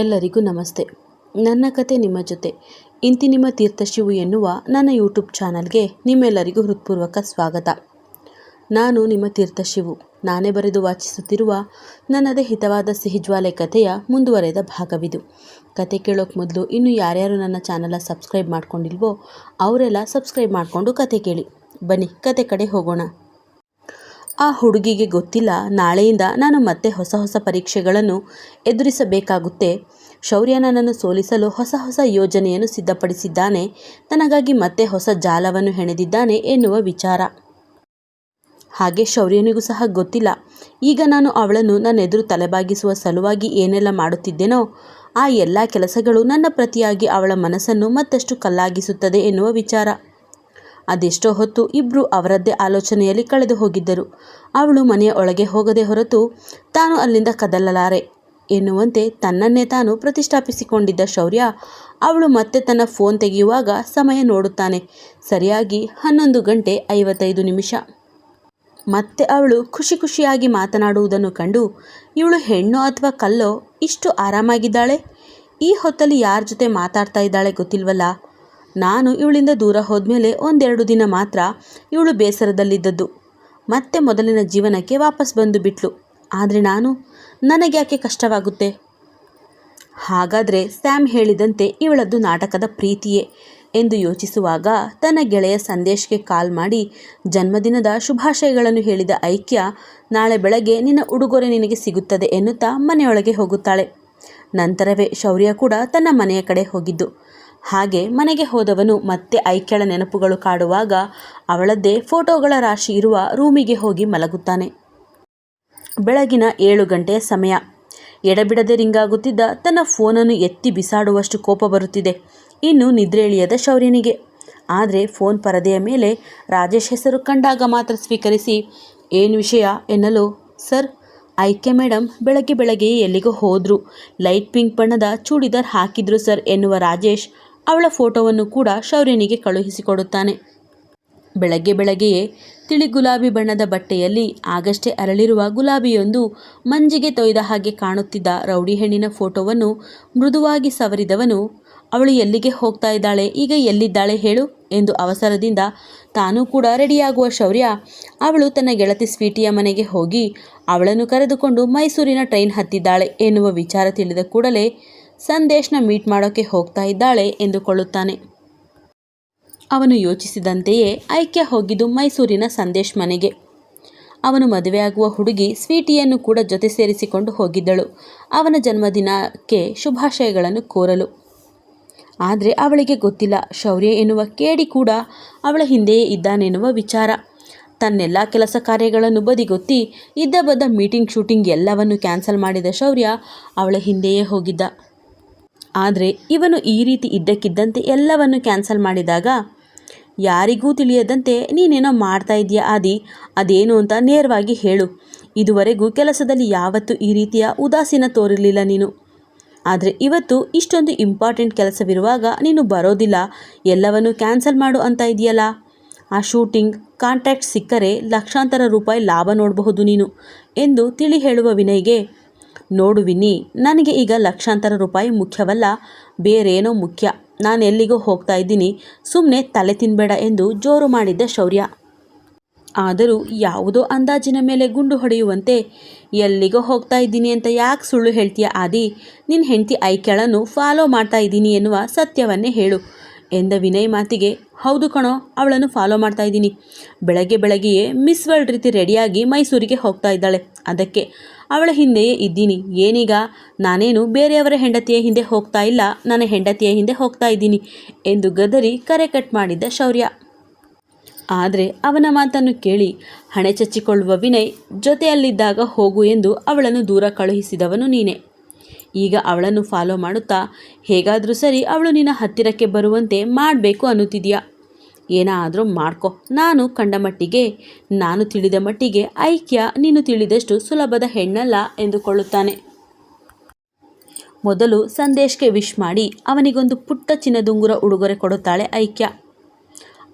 ಎಲ್ಲರಿಗೂ ನಮಸ್ತೆ. ನನ್ನ ಕತೆ ನಿಮ್ಮ ಜೊತೆ. ಇಂತಿ ನಿಮ್ಮ ತೀರ್ಥಶಿವು ಎನ್ನುವ ನನ್ನ ಯೂಟ್ಯೂಬ್ ಚಾನಲ್ಗೆ ನಿಮ್ಮೆಲ್ಲರಿಗೂ ಹೃತ್ಪೂರ್ವಕ ಸ್ವಾಗತ. ನಾನು ನಿಮ್ಮ ತೀರ್ಥಶಿವು. ನಾನೇ ಬರೆದು ವಾಚಿಸುತ್ತಿರುವ ನನ್ನದೇ ಹಿತವಾದ ಸಿಹಿಜ್ವಾಲೆ ಕಥೆಯ ಮುಂದುವರೆದ ಭಾಗವಿದು. ಕತೆ ಕೇಳೋಕೆ ಮೊದಲು ಇನ್ನು ಯಾರ್ಯಾರು ನನ್ನ ಚಾನಲ ಸಬ್ಸ್ಕ್ರೈಬ್ ಮಾಡ್ಕೊಂಡಿಲ್ವೋ, ಅವರೆಲ್ಲ ಸಬ್ಸ್ಕ್ರೈಬ್ ಮಾಡಿಕೊಂಡು ಕತೆ ಕೇಳಿ. ಬನ್ನಿ, ಕತೆ ಕಡೆ ಹೋಗೋಣ. ಆ ಹುಡುಗಿಗೆ ಗೊತ್ತಿಲ್ಲ. ನಾಳೆಯಿಂದ ನಾನು ಮತ್ತೆ ಹೊಸ ಹೊಸ ಪರೀಕ್ಷೆಗಳನ್ನು ಎದುರಿಸಬೇಕಾಗುತ್ತೆ. ಶೌರ್ಯ ನನ್ನನ್ನು ಸೋಲಿಸಲು ಹೊಸ ಹೊಸ ಯೋಜನೆಯನ್ನು ಸಿದ್ಧಪಡಿಸಿದ್ದಾನೆ. ನನಗಾಗಿ ಮತ್ತೆ ಹೊಸ ಜಾಲವನ್ನು ಹೆಣೆದಿದ್ದಾನೆ ಎನ್ನುವ ವಿಚಾರ. ಹಾಗೆ ಶೌರ್ಯನಿಗೂ ಸಹ ಗೊತ್ತಿಲ್ಲ. ಈಗ ನಾನು ಅವಳನ್ನು ನನ್ನ ಎದುರು ತಲೆಬಾಗಿಸುವ ಸಲುವಾಗಿ ಏನೆಲ್ಲ ಮಾಡುತ್ತಿದ್ದೇನೋ ಆ ಎಲ್ಲ ಕೆಲಸಗಳು ನನ್ನ ಪ್ರತಿಯಾಗಿ ಅವಳ ಮನಸ್ಸನ್ನು ಮತ್ತಷ್ಟು ಕಲ್ಲಾಗಿಸುತ್ತದೆ ಎನ್ನುವ ವಿಚಾರ. ಅದೆಷ್ಟೋ ಹೊತ್ತು ಇಬ್ಬರು ಅವರದ್ದೇ ಆಲೋಚನೆಯಲ್ಲಿ ಕಳೆದು ಹೋಗಿದ್ದರು. ಅವಳು ಮನೆಯ ಒಳಗೆ ಹೋಗದೆ ಹೊರತು ತಾನು ಅಲ್ಲಿಂದ ಕದಲಲಾರೆ ಎನ್ನುವಂತೆ ತನ್ನನ್ನೇ ತಾನು ಪ್ರತಿಷ್ಠಾಪಿಸಿಕೊಂಡಿದ್ದ ಶೌರ್ಯ ಅವಳು ಮತ್ತೆ ತನ್ನ ಫೋನ್ ತೆಗೆಯುವಾಗ ಸಮಯ ನೋಡುತ್ತಾನೆ. ಸರಿಯಾಗಿ ಹನ್ನೊಂದು ಗಂಟೆ ಐವತ್ತೈದು ನಿಮಿಷ. ಮತ್ತೆ ಅವಳು ಖುಷಿ ಖುಷಿಯಾಗಿ ಮಾತನಾಡುವುದನ್ನು ಕಂಡು, ಇವಳು ಹೆಣ್ಣು ಅಥವಾ ಕಲ್ಲೋ ಇಷ್ಟು ಆರಾಮಾಗಿದ್ದಾಳೆ? ಈ ಹೊತ್ತಲ್ಲಿ ಯಾರ ಜೊತೆ ಮಾತಾಡ್ತಾ ಇದ್ದಾಳೆ ಗೊತ್ತಿಲ್ವಲ್ಲ? ನಾನು ಇವಳಿಂದ ದೂರ ಹೋದ್ಮೇಲೆ ಒಂದೆರಡು ದಿನ ಮಾತ್ರ ಇವಳು ಬೇಸರದಲ್ಲಿದ್ದದ್ದು. ಮತ್ತೆ ಮೊದಲಿನ ಜೀವನಕ್ಕೆ ವಾಪಸ್ ಬಂದು ಬಿಟ್ಲು. ಆದರೆ ನಾನು ನನಗೆ ಯಾಕೆ ಕಷ್ಟವಾಗುತ್ತೆ? ಹಾಗಾದರೆ ಸ್ಯಾಮ್ ಹೇಳಿದಂತೆ ಇವಳದ್ದು ನಾಟಕದ ಪ್ರೀತಿಯೇ ಎಂದು ಯೋಚಿಸುವಾಗ ತನ್ನ ಗೆಳೆಯ ಸಂದೇಶ್ಗೆ ಕಾಲ್ ಮಾಡಿ, ಜನ್ಮದಿನದ ಶುಭಾಶಯಗಳನ್ನು ಹೇಳಿದ ಐಕ್ಯ, ನಾಳೆ ಬೆಳಗ್ಗೆ ನಿನ್ನ ಉಡುಗೊರೆ ನಿನಗೆ ಸಿಗುತ್ತದೆ ಎನ್ನುತ್ತಾ ಮನೆಯೊಳಗೆ ಹೋಗುತ್ತಾಳೆ. ನಂತರವೇ ಶೌರ್ಯ ಕೂಡ ತನ್ನ ಮನೆಯ ಕಡೆ ಹೋಗಿದ್ದು. ಹಾಗೆ ಮನೆಗೆ ಹೋದವನು ಮತ್ತೆ ಐಕ್ಯಳ ನೆನಪುಗಳು ಕಾಡುವಾಗ ಅವಳದ್ದೇ ಫೋಟೋಗಳ ರಾಶಿ ಇರುವ ರೂಮಿಗೆ ಹೋಗಿ ಮಲಗುತ್ತಾನೆ. ಬೆಳಗಿನ ಏಳು ಗಂಟೆಯ ಸಮಯ. ಎಡಬಿಡದೆ ರಿಂಗಾಗುತ್ತಿದ್ದ ತನ್ನ ಫೋನನ್ನು ಎತ್ತಿ ಬಿಸಾಡುವಷ್ಟು ಕೋಪ ಬರುತ್ತಿದೆ. ಇನ್ನು ನಿದ್ರೆ ಇಳಿಯದ ಶೌರ್ಯನಿಗೆ. ಆದರೆ ಫೋನ್ ಪರದೆಯ ಮೇಲೆ ರಾಜೇಶ್ ಹೆಸರು ಕಂಡಾಗ ಮಾತ್ರ ಸ್ವೀಕರಿಸಿ, ಏನು ವಿಷಯ? ಎನ್ನಲು, ಸರ್ ಐಕೆ ಮೇಡಮ್ ಬೆಳಗ್ಗೆ ಬೆಳಗ್ಗೆ ಎಲ್ಲಿಗೋ ಹೋದರು. ಲೈಟ್ ಪಿಂಕ್ ಬಣ್ಣದ ಚೂಡಿದಾರ್ ಹಾಕಿದ್ರು ಸರ್, ಎನ್ನುವ ರಾಜೇಶ್ ಅವಳ ಫೋಟೋವನ್ನು ಕೂಡ ಶೌರ್ಯನಿಗೆ ಕಳುಹಿಸಿಕೊಡುತ್ತಾನೆ. ಬೆಳಗ್ಗೆ ಬೆಳಗ್ಗೆಯೇ ತಿಳಿ ಗುಲಾಬಿ ಬಣ್ಣದ ಬಟ್ಟೆಯಲ್ಲಿ ಆಗಷ್ಟೇ ಅರಳಿರುವ ಗುಲಾಬಿಯೊಂದು ಮಂಜಿಗೆ ತೊಯ್ದ ಹಾಗೆ ಕಾಣುತ್ತಿದ್ದ ರೌಡಿ ಹೆಣ್ಣಿನ ಫೋಟೋವನ್ನು ಮೃದುವಾಗಿ ಸವರಿದವನು, ಅವಳು ಎಲ್ಲಿಗೆ ಹೋಗ್ತಾ ಇದ್ದಾಳೆ? ಈಗ ಎಲ್ಲಿದ್ದಾಳೆ ಹೇಳು ಎಂದು ಅವಸರದಿಂದ ತಾನೂ ಕೂಡ ರೆಡಿಯಾಗುವ ಶೌರ್ಯ, ಅವಳು ತನ್ನ ಗೆಳತಿ ಸ್ವೀಟಿಯ ಮನೆಗೆ ಹೋಗಿ ಅವಳನ್ನು ಕರೆದುಕೊಂಡು ಮೈಸೂರಿನ ಟ್ರೈನ್ ಹತ್ತಿದ್ದಾಳೆ ಎನ್ನುವ ವಿಚಾರ ತಿಳಿದ ಕೂಡಲೇ ಸಂದೇಶ್ನ ಮೀಟ್ ಮಾಡೋಕ್ಕೆ ಹೋಗ್ತಾ ಇದ್ದಾಳೆ ಎಂದುಕೊಳ್ಳುತ್ತಾನೆ. ಅವನು ಯೋಚಿಸಿದಂತೆಯೇ ಐಕ್ಯ ಹೋಗಿದ್ದು ಮೈಸೂರಿನ ಸಂದೇಶ್ ಮನೆಗೆ. ಅವನು ಮದುವೆಯಾಗುವ ಹುಡುಗಿ ಸ್ವೀಟಿಯನ್ನು ಕೂಡ ಜೊತೆ ಸೇರಿಸಿಕೊಂಡು ಹೋಗಿದ್ದಳು. ಅವನ ಜನ್ಮದಿನಕ್ಕೆ ಶುಭಾಶಯಗಳನ್ನು ಕೋರಲು. ಆದರೆ ಅವಳಿಗೆ ಗೊತ್ತಿಲ್ಲ. ಶೌರ್ಯ ಎನ್ನುವ ಕೇಡಿ ಕೂಡ ಅವಳ ಹಿಂದೆಯೇ ಇದ್ದಾನೆನ್ನುವ ವಿಚಾರ. ತನ್ನೆಲ್ಲ ಕೆಲಸ ಕಾರ್ಯಗಳನ್ನು ಬದಿಗೊತ್ತಿ ಇದ್ದ ಬದ್ದ ಮೀಟಿಂಗ್ ಶೂಟಿಂಗ್ ಎಲ್ಲವನ್ನು ಕ್ಯಾನ್ಸಲ್ ಮಾಡಿದ ಶೌರ್ಯ ಅವಳ ಹಿಂದೆಯೇ ಹೋಗಿದ್ದ. ಆದರೆ ಇವನು ಈ ರೀತಿ ಇದ್ದಕ್ಕಿದ್ದಂತೆ ಎಲ್ಲವನ್ನು ಕ್ಯಾನ್ಸಲ್ ಮಾಡಿದಾಗ, ಯಾರಿಗೂ ತಿಳಿಯದಂತೆ ನೀನೇನೋ ಮಾಡ್ತಾ ಇದೆಯಾ ಆದಿ? ಅದೇನು ಅಂತ ನೇರವಾಗಿ ಹೇಳು. ಇದುವರೆಗೂ ಕೆಲಸದಲ್ಲಿ ಯಾವತ್ತೂ ಈ ರೀತಿಯ ಉದಾಸೀನ ತೋರಿರಲಿಲ್ಲ ನೀನು. ಆದರೆ ಇವತ್ತು ಇಷ್ಟೊಂದು ಇಂಪಾರ್ಟೆಂಟ್ ಕೆಲಸವಿರುವಾಗ ನೀನು ಬರೋದಿಲ್ಲ. ಎಲ್ಲವನ್ನು ಕ್ಯಾನ್ಸಲ್ ಮಾಡು ಅಂತ ಇದೆಯಲ್ಲ ಆ ಶೂಟಿಂಗ್ ಕಾಂಟ್ಯಾಕ್ಟ್ ಸಿಕ್ಕರೆ ಲಕ್ಷಾಂತರ ರೂಪಾಯಿ ಲಾಭ ನೋಡಬಹುದು ನೀನು ಎಂದು ತಿಳಿ ಹೇಳುವ ವಿನಯ್ಗೆ ನೋಡು ವಿನಿ ನನಗೆ ಈಗ ಲಕ್ಷಾಂತರ ರೂಪಾಯಿ ಮುಖ್ಯವಲ್ಲ, ಬೇರೇನೋ ಮುಖ್ಯ. ನಾನು ಎಲ್ಲಿಗೋ ಹೋಗ್ತಾ ಇದ್ದೀನಿ. ಸುಮ್ಮನೆ ತಲೆ ತಿನ್ನಬೇಡ ಎಂದು ಜೋರು ಮಾಡಿದ್ದ ಶೌರ್ಯ. ಆದರೂ ಯಾವುದೋ ಅಂದಾಜಿನ ಮೇಲೆ ಗುಂಡು ಹೊಡೆಯುವಂತೆ, ಎಲ್ಲಿಗೋ ಹೋಗ್ತಾ ಇದ್ದೀನಿ ಅಂತ ಯಾಕೆ ಸುಳ್ಳು ಹೇಳ್ತೀಯ ಆದಿ? ನಿನ್ನ ಹೆಂಡತಿ ಐಕ್ಯಳನ್ನು ಫಾಲೋ ಮಾಡ್ತಾ ಇದ್ದೀನಿ ಎನ್ನುವ ಸತ್ಯವನ್ನೇ ಹೇಳು, ಎಂದ ವಿನಯ್ ಮಾತಿಗೆ. ಹೌದು ಕಣೋ, ಅವಳನ್ನು ಫಾಲೋ ಮಾಡ್ತಾ ಇದ್ದೀನಿ. ಬೆಳಗ್ಗೆ ಬೆಳಗ್ಗೆಯೇ ಮಿಸ್ ವರ್ಲ್ಡ್ ರೀತಿ ರೆಡಿಯಾಗಿ ಮೈಸೂರಿಗೆ ಹೋಗ್ತಾ ಇದ್ದಾಳೆ. ಅದಕ್ಕೆ ಅವಳ ಹಿಂದೆಯೇ ಇದ್ದೀನಿ. ಏನೀಗ? ನಾನೇನು ಬೇರೆಯವರ ಹೆಂಡತಿಯ ಹಿಂದೆ ಹೋಗ್ತಾ ಇಲ್ಲ. ನನ್ನ ಹೆಂಡತಿಯ ಹಿಂದೆ ಹೋಗ್ತಾ ಇದ್ದೀನಿ ಎಂದು ಗದರಿ ಕರೆ ಕಟ್ ಮಾಡಿದ್ದ ಶೌರ್ಯ. ಆದರೆ ಅವನ ಮಾತನ್ನು ಕೇಳಿ ಹಣೆ ಚಚ್ಚಿಕೊಳ್ಳುವ ವಿನಯ್ ಜೊತೆಯಲ್ಲಿದ್ದಾಗ ಹೋಗು ಎಂದು ಅವಳನ್ನು ದೂರ ಕಳುಹಿಸಿದವನು ನೀನೆ. ಈಗ ಅವಳನ್ನು ಫಾಲೋ ಮಾಡುತ್ತಾ, ಹೇಗಾದರೂ ಸರಿ, ಅವಳು ನಿನ್ನ ಹತ್ತಿರಕ್ಕೆ ಬರುವಂತೆ ಮಾಡಬೇಕು ಅನ್ನುತ್ತಿದೆಯಾ? ಏನಾದರೂ ಮಾಡ್ಕೊ. ನಾನು ಕಂಡ ಮಟ್ಟಿಗೆ, ನಾನು ತಿಳಿದ ಮಟ್ಟಿಗೆ ಐಕ್ಯ ನೀನು ತಿಳಿದಷ್ಟು ಸುಲಭದ ಹೆಣ್ಣಲ್ಲ ಎಂದುಕೊಳ್ಳುತ್ತಾನೆ. ಮೊದಲು ಸಂದೇಶ್ಗೆ ವಿಶ್ ಮಾಡಿ ಅವನಿಗೊಂದು ಪುಟ್ಟ ಚಿನ್ನದುಂಗುರ ಉಡುಗೊರೆ ಕೊಡುತ್ತಾಳೆ ಐಕ್ಯ.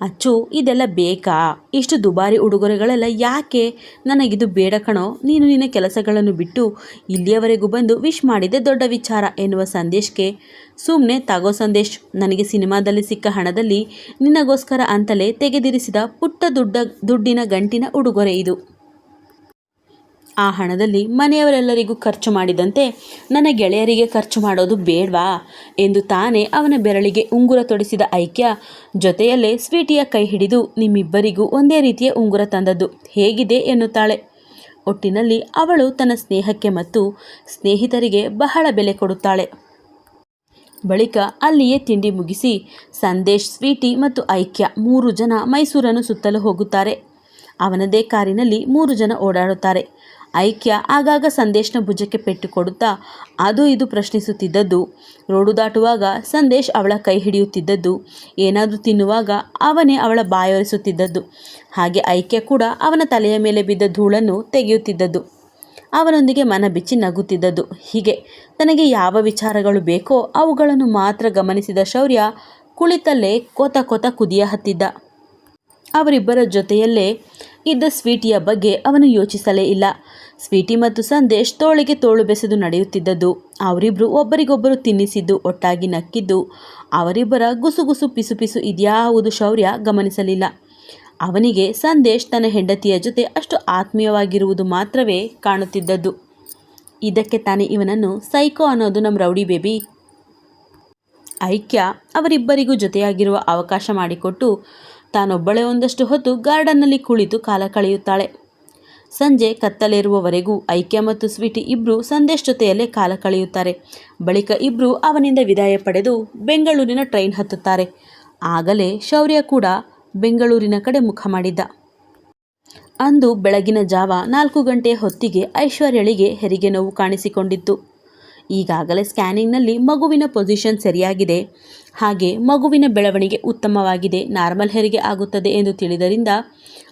ಅಚ್ಚು, ಇದೆಲ್ಲ ಬೇಕಾ? ಇಷ್ಟು ದುಬಾರಿ ಉಡುಗೊರೆಗಳೆಲ್ಲ ಯಾಕೆ? ನನಗಿದು ಬೇಡ ಕಣೋ. ನೀನು ನಿನ್ನ ಕೆಲಸಗಳನ್ನು ಬಿಟ್ಟು ಇಲ್ಲಿಯವರೆಗೂ ಬಂದು ವಿಶ್ ಮಾಡಿದೆ ದೊಡ್ಡ ವಿಚಾರ ಎನ್ನುವ ಸಂದೇಶಕ್ಕೆ ಸುಮ್ಮನೆ ತಗೋ ಸಂದೇಶ್, ನನಗೆ ಸಿನಿಮಾದಲ್ಲಿ ಸಿಕ್ಕ ಹಣದಲ್ಲಿ ನಿನಗೋಸ್ಕರ ಅಂತಲೇ ತೆಗೆದಿರಿಸಿದ ಪುಟ್ಟ ದುಡ್ಡ, ದುಡ್ಡಿನ ಗಂಟಿನ ಉಡುಗೊರೆ ಇದು. ಆ ಹಣದಲ್ಲಿ ಮನೆಯವರೆಲ್ಲರಿಗೂ ಖರ್ಚು ಮಾಡಿದಂತೆ ನನ್ನ ಗೆಳೆಯರಿಗೆ ಖರ್ಚು ಮಾಡೋದು ಬೇಡ್ವಾ ಎಂದು ತಾನೇ ಅವನ ಬೆರಳಿಗೆ ಉಂಗುರ ತೊಡಿಸಿದ ಐಕ್ಯ ಜೊತೆಯಲ್ಲೇ ಸ್ವೀಟಿಯ ಕೈ ಹಿಡಿದು ನಿಮ್ಮಿಬ್ಬರಿಗೂ ಒಂದೇ ರೀತಿಯ ಉಂಗುರ ತಂದದ್ದು ಹೇಗಿದೆ ಎನ್ನುತ್ತಾಳೆ. ಒಟ್ಟಿನಲ್ಲಿ ಅವಳು ತನ್ನ ಸ್ನೇಹಕ್ಕೆ ಮತ್ತು ಸ್ನೇಹಿತರಿಗೆ ಬಹಳ ಬೆಲೆ ಕೊಡುತ್ತಾಳೆ. ಬಳಿಕ ಅಲ್ಲಿಯೇ ತಿಂಡಿ ಮುಗಿಸಿ ಸಂದೇಶ್, ಸ್ವೀಟಿ ಮತ್ತು ಐಕ್ಯ ಮೂರು ಜನ ಮೈಸೂರನ್ನು ಸುತ್ತಲು ಹೋಗುತ್ತಾರೆ. ಅವನದೇ ಕಾರಿನಲ್ಲಿ ಮೂರು ಜನ ಓಡಾಡುತ್ತಾರೆ. ಐಕ್ಯ ಆಗಾಗ ಸಂದೇಶ್ನ ಭುಜಕ್ಕೆ ಪೆಟ್ಟು ಕೊಡುತ್ತಾ ಅದು ಇದು ಪ್ರಶ್ನಿಸುತ್ತಿದ್ದದ್ದು. ರೋಡು ದಾಟುವಾಗ ಸಂದೇಶ್ ಅವಳ ಕೈ ಹಿಡಿಯುತ್ತಿದ್ದದ್ದು. ಏನಾದರೂ ತಿನ್ನುವಾಗ ಅವನೇ ಅವಳ ಬಾಯೊರೆಸುತ್ತಿದ್ದದ್ದು. ಹಾಗೆ ಐಕ್ಯ ಕೂಡ ಅವನ ತಲೆಯ ಮೇಲೆ ಬಿದ್ದ ಧೂಳನ್ನು ತೆಗೆಯುತ್ತಿದ್ದದ್ದು. ಅವನೊಂದಿಗೆ ಮನ ಬಿಚ್ಚಿ ನಗುತ್ತಿದ್ದದ್ದು. ಹೀಗೆ ತನಗೆ ಯಾವ ವಿಚಾರಗಳು ಬೇಕೋ ಅವುಗಳನ್ನು ಮಾತ್ರ ಗಮನಿಸಿದ ಶೌರ್ಯ ಕುಳಿತಲ್ಲೇ ಕೊತ ಕೊತ ಕುದಿಯ ಹತ್ತಿದ್ದ. ಅವರಿಬ್ಬರ ಜೊತೆಯಲ್ಲೇ ಇದ್ದ ಸ್ವೀಟಿಯ ಬಗ್ಗೆ ಅವನು ಯೋಚಿಸಲೇ ಇಲ್ಲ. ಸ್ವೀಟಿ ಮತ್ತು ಸಂದೇಶ್ ತೋಳಿಗೆ ತೋಳು ಬೆಸೆದು ನಡೆಯುತ್ತಿದ್ದದ್ದು. ಅವರಿಬ್ಬರು ಒಬ್ಬರಿಗೊಬ್ಬರು ತಿನ್ನಿಸಿದ್ದು, ಒಟ್ಟಾಗಿ ನಕ್ಕಿದ್ದು. ಅವರಿಬ್ಬರ ಗುಸುಗುಸು ಪಿಸು ಪಿಸು ಇದ್ಯಾವುದು ಶೌರ್ಯ ಗಮನಿಸಲಿಲ್ಲ. ಅವನಿಗೆ ಸಂದೇಶ್ ತನ್ನ ಹೆಂಡತಿಯ ಜೊತೆ ಅಷ್ಟು ಆತ್ಮೀಯವಾಗಿರುವುದು ಮಾತ್ರವೇ ಕಾಣುತ್ತಿದ್ದದ್ದು. ಇದಕ್ಕೆ ತಾನೇ ಇವನನ್ನು ಸೈಕೋ ಅನ್ನೋದು ನಮ್ಮ ರೌಡಿ ಬೇಬಿ. ಐಕ್ಯ ಅವರಿಬ್ಬರಿಗೂ ಜೊತೆಯಾಗಿರುವ ಅವಕಾಶ ಮಾಡಿಕೊಟ್ಟು ತಾನೊಬ್ಬಳೇ ಒಂದಷ್ಟು ಹೊತ್ತು ಗಾರ್ಡನ್ನಲ್ಲಿ ಕುಳಿತು ಕಾಲ ಕಳೆಯುತ್ತಾಳೆ. ಸಂಜೆ ಕತ್ತಲೇರುವವರೆಗೂ ಐಕ್ಯ ಮತ್ತು ಸ್ವೀಟಿ ಇಬ್ಬರು ಸಂದೇಶ್ ಜೊತೆಯಲ್ಲೇ ಕಾಲ ಕಳೆಯುತ್ತಾರೆ. ಬಳಿಕ ಇಬ್ಬರು ಅವನಿಂದ ವಿದಾಯ ಪಡೆದು ಬೆಂಗಳೂರಿನ ಟ್ರೈನ್ ಹತ್ತುತ್ತಾರೆ. ಆಗಲೇ ಶೌರ್ಯ ಕೂಡ ಬೆಂಗಳೂರಿನ ಕಡೆ ಮುಖ ಮಾಡಿದ್ದ. ಅಂದು ಬೆಳಗಿನ ಜಾವ ನಾಲ್ಕು ಗಂಟೆ ಹೊತ್ತಿಗೆ ಐಶ್ವರ್ಯಳಿಗೆ ಹೆರಿಗೆ ನೋವು ಕಾಣಿಸಿಕೊಂಡಿತ್ತು. ಈಗಾಗಲೇ ಸ್ಕ್ಯಾನಿಂಗ್ನಲ್ಲಿ ಮಗುವಿನ ಪೊಸಿಷನ್ ಸರಿಯಾಗಿದೆ. ಹಾಗೆ ಮಗುವಿನ ಬೆಳವಣಿಗೆ ಉತ್ತಮವಾಗಿದೆ, ನಾರ್ಮಲ್ ಹೆರಿಗೆ ಆಗುತ್ತದೆ ಎಂದು ತಿಳಿದರಿಂದ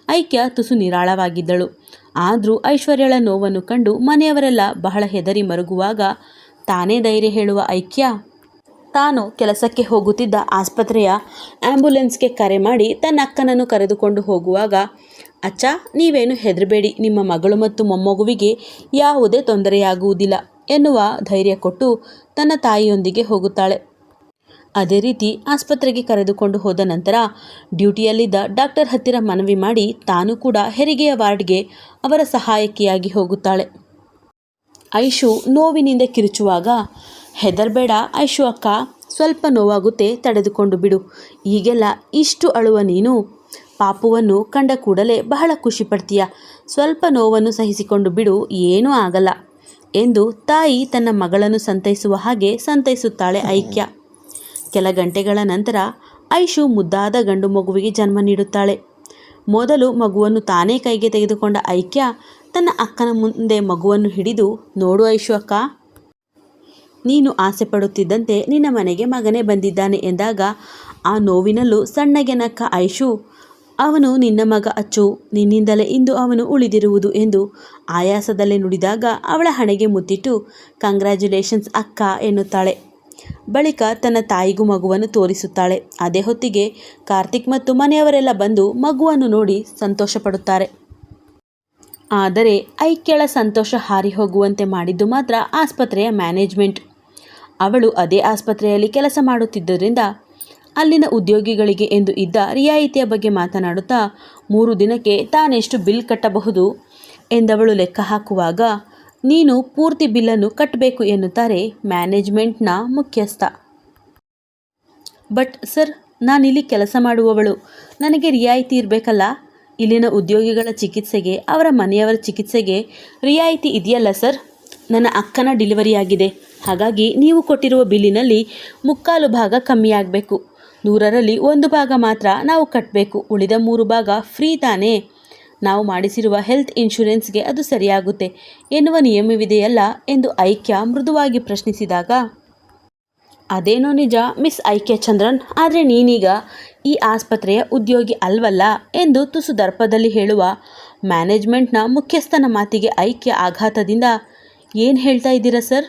ಐಕ್ಯ ತುಸು ನಿರಾಳವಾಗಿದ್ದಳು. ಆದರೂ ಐಶ್ವರ್ಯಳ ನೋವನ್ನು ಕಂಡು ಮನೆಯವರೆಲ್ಲ ಬಹಳ ಹೆದರಿ ಮರುಗುವಾಗ, ತಾನೇ ಧೈರ್ಯ ಹೇಳುವ ಐಕ್ಯ? ತಾನು ಕೆಲಸಕ್ಕೆ ಹೋಗುತ್ತಿದ್ದ ಆಸ್ಪತ್ರೆಯ ಆ್ಯಂಬುಲೆನ್ಸ್ಗೆ ಕರೆ ಮಾಡಿ ತನ್ನ ಅಕ್ಕನನ್ನು ಕರೆದುಕೊಂಡು ಹೋಗುವಾಗ, ಅಚ್ಚ, ನೀವೇನು ಹೆದರಬೇಡಿ. ನಿಮ್ಮ ಮಗಳು ಮತ್ತು ಮೊಮ್ಮಗುವಿಗೆ ಯಾವುದೇ ತೊಂದರೆಯಾಗುವುದಿಲ್ಲ. ಎನ್ನುವ ಧೈರ್ಯ ಕೊಟ್ಟು ತನ್ನ ತಾಯಿಯೊಂದಿಗೆ ಹೋಗುತ್ತಾಳೆ. ಅದೇ ರೀತಿ ಆಸ್ಪತ್ರೆಗೆ ಕರೆದುಕೊಂಡು ಹೋದ ನಂತರ ಡ್ಯೂಟಿಯಲ್ಲಿದ್ದ ಡಾಕ್ಟರ್ ಹತ್ತಿರ ಮನವಿ ಮಾಡಿ ತಾನು ಕೂಡ ಹೆರಿಗೆಯ ವಾರ್ಡ್ಗೆ ಅವರ ಸಹಾಯಕಿಯಾಗಿ ಹೋಗುತ್ತಾಳೆ. ಐಶು ನೋವಿನಿಂದ ಕಿರುಚುವಾಗ, ಹೆದರ್ಬೇಡ ಐಶು ಅಕ್ಕ, ಸ್ವಲ್ಪ ನೋವಾಗುತ್ತೆ, ತಡೆದುಕೊಂಡು ಬಿಡು. ಈಗೆಲ್ಲ ಇಷ್ಟು ಅಳುವ ನೀನು. ಪಾಪುವನ್ನು ಕಂಡ ಕೂಡಲೇ ಬಹಳ ಖುಷಿ ಪಡ್ತೀಯ ಸ್ವಲ್ಪ ನೋವನ್ನು ಸಹಿಸಿಕೊಂಡು ಬಿಡು, ಏನೂ ಆಗಲ್ಲ. ಎಂದು ತಾಯಿ ತನ್ನ ಮಗಳನ್ನು ಸಂತೈಸುವ ಹಾಗೆ ಸಂತೈಸುತ್ತಾಳೆ ಐಕ್ಯ. ಕೆಲ ಗಂಟೆಗಳ ನಂತರ ಐಶು ಮುದ್ದಾದ ಗಂಡು ಮಗುವಿಗೆ ಜನ್ಮ ನೀಡುತ್ತಾಳೆ. ಮೊದಲು ಮಗುವನ್ನು ತಾನೇ ಕೈಗೆ ತೆಗೆದುಕೊಂಡ ಐಕ್ಯ ತನ್ನ ಅಕ್ಕನ ಮುಂದೆ ಮಗುವನ್ನು ಹಿಡಿದು, ನೋಡು ಐಶು ಅಕ್ಕ, ನೀನು ಆಸೆ ಪಡುತ್ತಿದ್ದಂತೆ ನಿನ್ನ ಮನೆಗೆ ಮಗನೇ ಬಂದಿದ್ದಾನೆ ಎಂದಾಗ ಆ ನೋವಿನಲ್ಲೂ ಸಣ್ಣಗೆ ನಕ್ಕ ಐಶು ಅವನು ನಿನ್ನ ಮಗ ಅಚ್ಚು, ನಿನ್ನಿಂದಲೇ ಇಂದು ಅವನು ಉಳಿದಿರುವುದು ಎಂದು ಆಯಾಸದಲ್ಲೇ ನುಡಿದಾಗ ಅವಳ ಹಣೆಗೆ ಮುತ್ತಿಟ್ಟು ಕಂಗ್ರ್ಯಾಚುಲೇಷನ್ಸ್ ಅಕ್ಕ ಎನ್ನುತ್ತಾಳೆ. ಬಳಿಕ ತನ್ನ ತಾಯಿಗೂ ಮಗುವನ್ನು ತೋರಿಸುತ್ತಾಳೆ. ಅದೇ ಹೊತ್ತಿಗೆ ಕಾರ್ತಿಕ್ ಮತ್ತು ಮನೆಯವರೆಲ್ಲ ಬಂದು ಮಗುವನ್ನು ನೋಡಿ ಸಂತೋಷಪಡುತ್ತಾರೆ. ಆದರೆ ಐಕ್ಯಳ ಸಂತೋಷ ಹಾರಿ ಹೋಗುವಂತೆ ಮಾಡಿದ್ದು ಮಾತ್ರ ಆಸ್ಪತ್ರೆಯ ಮ್ಯಾನೇಜ್ಮೆಂಟ್. ಅವಳು ಅದೇ ಆಸ್ಪತ್ರೆಯಲ್ಲಿ ಕೆಲಸ ಮಾಡುತ್ತಿದ್ದರಿಂದ ಅಲ್ಲಿನ ಉದ್ಯೋಗಿಗಳಿಗೆ ಎಂದು ಇದ್ದ ರಿಯಾಯಿತಿಯ ಬಗ್ಗೆ ಮಾತನಾಡುತ್ತಾ, ಮೂರು ದಿನಕ್ಕೆ ತಾನೆಷ್ಟು ಬಿಲ್ ಕಟ್ಟಬಹುದು? ಎಂದವಳು ಲೆಕ್ಕ ಹಾಕುವಾಗ, ನೀನು ಪೂರ್ತಿ ಬಿಲ್ಲನ್ನು ಕಟ್ಟಬೇಕು ಎನ್ನುತ್ತಾರೆ ಮ್ಯಾನೇಜ್ಮೆಂಟ್ನ ಮುಖ್ಯಸ್ಥ. ಬಟ್ ಸರ್, ನಾನಿಲ್ಲಿ ಕೆಲಸ ಮಾಡುವವಳು. ನನಗೆ ರಿಯಾಯಿತಿ ಇರಬೇಕಲ್ಲ? ಇಲ್ಲಿನ ಉದ್ಯೋಗಿಗಳ ಚಿಕಿತ್ಸೆಗೆ, ಅವರ ಮನೆಯವರ ಚಿಕಿತ್ಸೆಗೆ ರಿಯಾಯಿತಿ ಇದೆಯಲ್ಲ ಸರ್? ನನ್ನ ಅಕ್ಕನ ಡೆಲಿವರಿ ಆಗಿದೆ ಹಾಗಾಗಿ ನೀವು ಕೊಟ್ಟಿರುವ ಬಿಲ್ಲಿನಲ್ಲಿ ಮುಕ್ಕಾಲು ಭಾಗ ಕಮ್ಮಿಯಾಗಬೇಕು. ನೂರರಲ್ಲಿ ಒಂದು ಭಾಗ ಮಾತ್ರ ನಾವು ಕಟ್ಟಬೇಕು ಉಳಿದ ಮೂರು ಭಾಗ ಫ್ರೀ ತಾನೇ. ನಾವು ಮಾಡಿಸಿರುವ ಹೆಲ್ತ್ ಇನ್ಶೂರೆನ್ಸ್ಗೆ ಅದು ಸರಿಯಾಗುತ್ತೆ ಎನ್ನುವ ನಿಯಮವಿದೆಯಲ್ಲ ಎಂದು ಐಕ್ಯ ಮೃದುವಾಗಿ ಪ್ರಶ್ನಿಸಿದಾಗ. ಅದೇನೋ ನಿಜ ಮಿಸ್ ಐಕ್ಯ ಚಂದ್ರನ್, ಆದರೆ ನೀನೀಗ ಈ ಆಸ್ಪತ್ರೆಯ ಉದ್ಯೋಗಿ ಅಲ್ವಲ್ಲ ಎಂದು ತುಸು ದರ್ಪದಲ್ಲಿ ಹೇಳುವ ಮ್ಯಾನೇಜ್ಮೆಂಟ್ನ ಮುಖ್ಯಸ್ಥನ ಮಾತಿಗೆ ಐಕ್ಯ ಆಘಾತದಿಂದ ಏನು ಹೇಳ್ತಾ ಇದ್ದೀರಾ ಸರ್?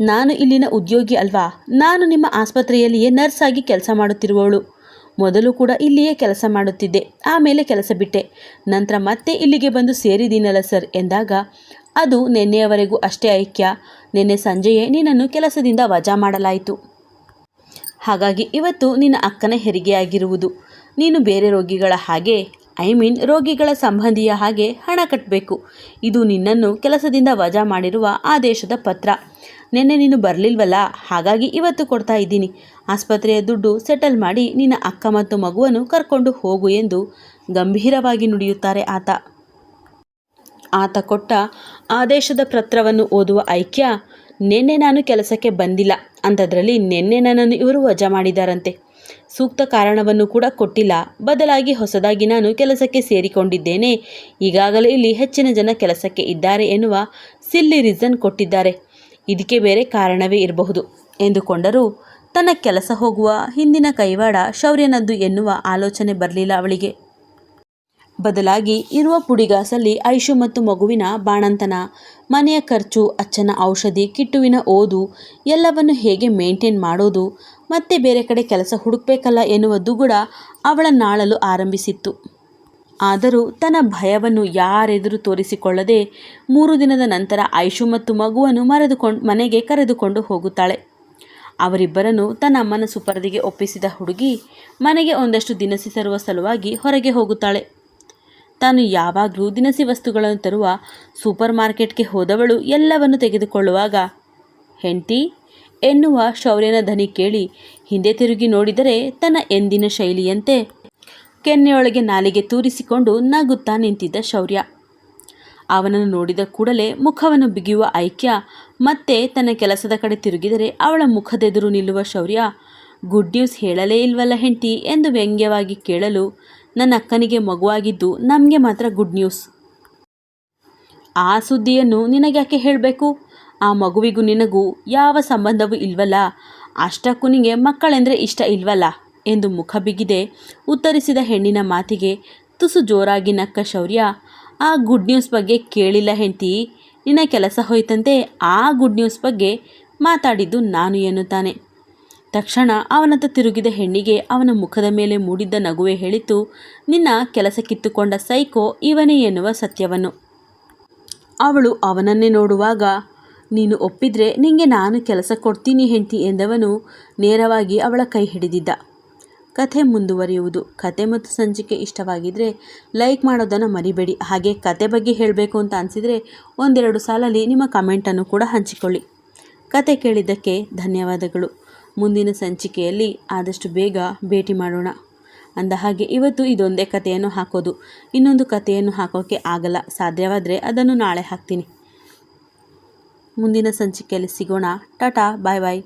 ನಾನು ಇಲ್ಲಿನ ಉದ್ಯೋಗಿ ಅಲ್ವಾ? ನಾನು ನಿಮ್ಮ ಆಸ್ಪತ್ರೆಯಲ್ಲಿಯೇ ನರ್ಸ್ ಆಗಿ ಕೆಲಸ ಮಾಡುತ್ತಿರುವವಳು. ಮೊದಲು ಕೂಡ ಇಲ್ಲಿಯೇ ಕೆಲಸ ಮಾಡುತ್ತಿದ್ದೆ. ಆಮೇಲೆ ಕೆಲಸ ಬಿಟ್ಟೆ. ನಂತರ ಮತ್ತೆ ಇಲ್ಲಿಗೆ ಬಂದು ಸೇರಿದ್ದೀನಲ್ಲ ಸರ್ ಎಂದಾಗ, ಅದು ನಿನ್ನೆಯವರೆಗೂ ಅಷ್ಟೇ ಐಕ್ಯ. ನಿನ್ನೆ ಸಂಜೆಯೇ ನಿನ್ನನ್ನು ಕೆಲಸದಿಂದ ವಜಾ ಮಾಡಲಾಯಿತು. ಹಾಗಾಗಿ ಇವತ್ತು ನಿನ್ನ ಅಕ್ಕನ ಹೆರಿಗೆಯಾಗಿರುವುದು ನೀನು ಬೇರೆ ರೋಗಿಗಳ ಹಾಗೆ, ಐ ಮೀನ್ ರೋಗಿಗಳ ಸಂಬಂಧಿಯ ಹಾಗೆ ಹಣ ಕಟ್ಟಬೇಕು ಇದು ನಿನ್ನನ್ನು ಕೆಲಸದಿಂದ ವಜಾ ಮಾಡಿರುವ ಆದೇಶದ ಪತ್ರ. ನಿನ್ನೆ ನೀನು ಬರಲಿಲ್ವಲ್ಲ? ಹಾಗಾಗಿ ಇವತ್ತು ಕೊಡ್ತಾ ಇದ್ದೀನಿ. ಆಸ್ಪತ್ರೆಯ ದುಡ್ಡು ಸೆಟಲ್ ಮಾಡಿ ನಿನ್ನ ಅಕ್ಕ ಮತ್ತು ಮಗುವನ್ನು ಕರ್ಕೊಂಡು ಹೋಗು ಎಂದು ಗಂಭೀರವಾಗಿ ನುಡಿಯುತ್ತಾರೆ ಆತ. ಆತ ಕೊಟ್ಟ ಆದೇಶದ ಪತ್ರವನ್ನು ಓದುವ ಐಕ್ಯ, ನಿನ್ನೆ ನಾನು ಕೆಲಸಕ್ಕೆ ಬಂದಿಲ್ಲ. ಅಂಥದ್ರಲ್ಲಿ ನಿನ್ನೆ ನನ್ನನ್ನು ಇವರು ವಜಾ ಮಾಡಿದಾರಂತೆ. ಸೂಕ್ತ ಕಾರಣವನ್ನು ಕೂಡ ಕೊಟ್ಟಿಲ್ಲ. ಬದಲಾಗಿ ಹೊಸದಾಗಿ ನಾನು ಕೆಲಸಕ್ಕೆ ಸೇರಿಕೊಂಡಿದ್ದೇನೆ. ಈಗಾಗಲೇ ಇಲ್ಲಿ ಹೆಚ್ಚಿನ ಜನ ಕೆಲಸಕ್ಕೆ ಇದ್ದಾರೆ ಎನ್ನುವ ಸಿಲ್ಲಿ ರೀಸನ್ ಕೊಟ್ಟಿದ್ದಾರೆ. ಇದಕ್ಕೆ ಬೇರೆ ಕಾರಣವೇ ಇರಬಹುದು ಎಂದುಕೊಂಡರೂ ತನ್ನ ಕೆಲಸ ಹೋಗುವ ಹಿಂದಿನ ಕೈವಾಡ ಶೌರ್ಯನದ್ದು ಎನ್ನುವ ಆಲೋಚನೆ ಬರಲಿಲ್ಲ ಅವಳಿಗೆ. ಬದಲಾಗಿ ಇರುವ ಪುಡಿಗಾಸಲ್ಲಿ ಐಶು ಮತ್ತು ಮಗುವಿನ ಬಾಣಂತನ, ಮನೆಯ ಖರ್ಚು, ಅಚ್ಚನ ಔಷಧಿ, ಕಿಟ್ಟುವಿನ ಓದು, ಎಲ್ಲವನ್ನು ಹೇಗೆ ಮೇಂಟೈನ್ ಮಾಡೋದು, ಮತ್ತೆ ಬೇರೆ ಕಡೆ ಕೆಲಸ ಹುಡುಕಬೇಕಲ್ಲ ಎನ್ನುವ ದುಗುಡ ಅವಳನ್ನಾಳಲು ಆರಂಭಿಸಿತ್ತು. ಆದರೂ ತನ್ನ ಭಯವನ್ನು ಯಾರೆದುರು ತೋರಿಸಿಕೊಳ್ಳದೆ ಮೂರು ದಿನದ ನಂತರ ಐಶು ಮತ್ತು ಮಗುವನ್ನು ಮರೆದುಕೊಂಡು ಮನೆಗೆ ಕರೆದುಕೊಂಡು ಹೋಗುತ್ತಾಳೆ. ಅವರಿಬ್ಬರನ್ನು ತನ್ನ ಅಮ್ಮನ ಸುಪರ್ದಿಗೆ ಒಪ್ಪಿಸಿದ ಹುಡುಗಿ ಮನೆಗೆ ಒಂದಷ್ಟು ದಿನಸಿ ತರುವ ಸಲುವಾಗಿ ಹೊರಗೆ ಹೋಗುತ್ತಾಳೆ. ತಾನು ಯಾವಾಗಲೂ ದಿನಸಿ ವಸ್ತುಗಳನ್ನು ತರುವ ಸೂಪರ್ ಮಾರ್ಕೆಟ್ಗೆ ಹೋದವಳು ಎಲ್ಲವನ್ನು ತೆಗೆದುಕೊಳ್ಳುವಾಗ, ಹೆಂಡತಿ, ಎನ್ನುವ ಶೌರ್ಯನ ಧನಿ ಕೇಳಿ ಹಿಂದೆ ತಿರುಗಿ ನೋಡಿದರೆ ತನ್ನ ಎಂದಿನ ಶೈಲಿಯಂತೆ ಕೆನ್ನೆಯೊಳಗೆ ನಾಲಿಗೆ ತೂರಿಸಿಕೊಂಡು ನಗುತ್ತಾ ನಿಂತಿದ್ದ ಶೌರ್ಯ. ಅವನನ್ನು ನೋಡಿದ ಕೂಡಲೇ ಮುಖವನ್ನು ಬಿಗಿಯುವ ಐಕ್ಯ, ಮತ್ತೆ ತನ್ನ ಕೆಲಸದ ಕಡೆ ತಿರುಗಿದರೆ ಅವಳ ಮುಖದೆದುರು ನಿಲ್ಲುವ ಶೌರ್ಯ ಗುಡ್ ನ್ಯೂಸ್ ಹೇಳಲೇ ಇಲ್ವಲ್ಲ ಹೆಂಡತಿ ಎಂದು ವ್ಯಂಗ್ಯವಾಗಿ ಕೇಳಲು ನನ್ನ ಅಕ್ಕನಿಗೆ ಮಗುವಾಗಿದ್ದು ನಮಗೆ ಮಾತ್ರ ಗುಡ್ ನ್ಯೂಸ್ ಆ ಸುದ್ದಿಯನ್ನು ನಿನಗ್ಯಾಕೆ ಹೇಳಬೇಕು? ಆ ಮಗುವಿಗೂ ನಿನಗೂ ಯಾವ ಸಂಬಂಧವೂ ಇಲ್ವಲ್ಲ? ಅಷ್ಟಕ್ಕೂ ನಿನಗೆ ಮಕ್ಕಳೆಂದರೆ ಇಷ್ಟ ಇಲ್ವಲ್ಲ? ಎಂದು ಮುಖ ಬಿಗಿದೆ ಉತ್ತರಿಸಿದ ಹೆಣ್ಣಿನ ಮಾತಿಗೆ ತುಸು ಜೋರಾಗಿ ನಕ್ಕ ಶೌರ್ಯ, ಆ ಗುಡ್ ನ್ಯೂಸ್ ಬಗ್ಗೆ ಕೇಳಿಲ್ಲ ಹೆಂಡತಿ. ನಿನ್ನ ಕೆಲಸ ಹೋಯ್ತಂತೆ, ಆ ಗುಡ್ ನ್ಯೂಸ್ ಬಗ್ಗೆ ಮಾತಾಡಿದ್ದು ನಾನು ಎನ್ನುತ್ತಾನೆ. ತಕ್ಷಣ ಅವನತ್ತ ತಿರುಗಿದ ಹೆಣ್ಣಿಗೆ ಅವನ ಮುಖದ ಮೇಲೆ ಮೂಡಿದ್ದ ನಗುವೆ ಹೇಳಿತು, ನಿನ್ನ ಕೆಲಸ ಕಿತ್ತುಕೊಂಡ ಸೈಕೋ ಇವನೇ ಎನ್ನುವ ಸತ್ಯವನ್ನು. ಅವಳು ಅವನನ್ನೇ ನೋಡುವಾಗ, ನೀನು ಒಪ್ಪಿದ್ರೆ ನಿಂಗೆ ನಾನು ಕೆಲಸ ಕೊಡ್ತೀನಿ ಹೆಂಡತಿ ಎಂದವನು ನೇರವಾಗಿ ಅವಳ ಕೈ ಹಿಡಿದಿದ್ದ. ಕಥೆ ಮುಂದುವರಿಯುವುದು. ಕತೆ ಮತ್ತು ಸಂಚಿಕೆ ಇಷ್ಟವಾಗಿದ್ದರೆ ಲೈಕ್ ಮಾಡೋದನ್ನು ಮರಿಬೇಡಿ. ಹಾಗೆ ಕತೆ ಬಗ್ಗೆ ಹೇಳಬೇಕು ಅಂತ ಅನಿಸಿದರೆ ಒಂದೆರಡು ಸಾಲಲ್ಲಿ ನಿಮ್ಮ ಕಮೆಂಟನ್ನು ಕೂಡ ಹಂಚಿಕೊಳ್ಳಿ. ಕತೆ ಕೇಳಿದ್ದಕ್ಕೆ ಧನ್ಯವಾದಗಳು. ಮುಂದಿನ ಸಂಚಿಕೆಯಲ್ಲಿ ಆದಷ್ಟು ಬೇಗ ಭೇಟಿ ಮಾಡೋಣ. ಅಂದ ಹಾಗೆ ಇವತ್ತು ಇದೊಂದೇ ಕಥೆಯನ್ನು ಹಾಕೋದು. ಇನ್ನೊಂದು ಕಥೆಯನ್ನು ಹಾಕೋಕ್ಕೆ ಆಗಲ್ಲ. ಸಾಧ್ಯವಾದರೆ ಅದನ್ನು ನಾಳೆ ಹಾಕ್ತೀನಿ. ಮುಂದಿನ ಸಂಚಿಕೆಯಲ್ಲಿ ಸಿಗೋಣ. ಟಾಟಾ, ಬಾಯ್ ಬಾಯ್.